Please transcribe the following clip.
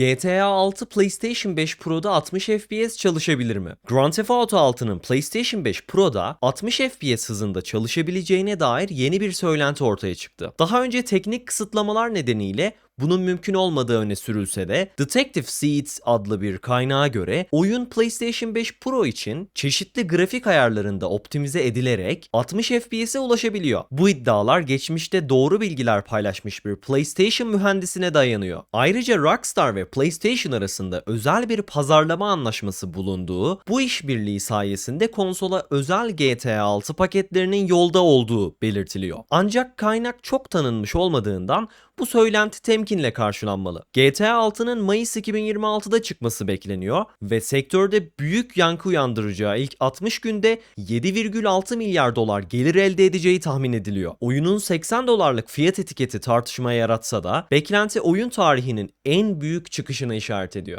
GTA 6 PlayStation 5 Pro'da 60 FPS çalışabilir mi? Grand Theft Auto 6'nın PlayStation 5 Pro'da 60 FPS hızında çalışabileceğine dair yeni bir söylenti ortaya çıktı. Daha önce teknik kısıtlamalar nedeniyle bunun mümkün olmadığı öne sürülse de Detective Seeds adlı bir kaynağa göre oyun PlayStation 5 Pro için çeşitli grafik ayarlarında optimize edilerek 60 FPS'e ulaşabiliyor. Bu iddialar geçmişte doğru bilgiler paylaşmış bir PlayStation mühendisine dayanıyor. Ayrıca Rockstar ve PlayStation arasında özel bir pazarlama anlaşması bulunduğu, bu işbirliği sayesinde konsola özel GTA 6 paketlerinin yolda olduğu belirtiliyor. Ancak kaynak çok tanınmış olmadığından bu söylenti temkinle karşılanmalı. GTA 6'nın Mayıs 2026'da çıkması bekleniyor ve sektörde büyük yankı uyandıracağı ilk 60 günde 7,6 milyar dolar gelir elde edeceği tahmin ediliyor. Oyunun 80 dolarlık fiyat etiketi tartışma yaratsa da beklenti oyun tarihinin en büyük çıkışına işaret ediyor.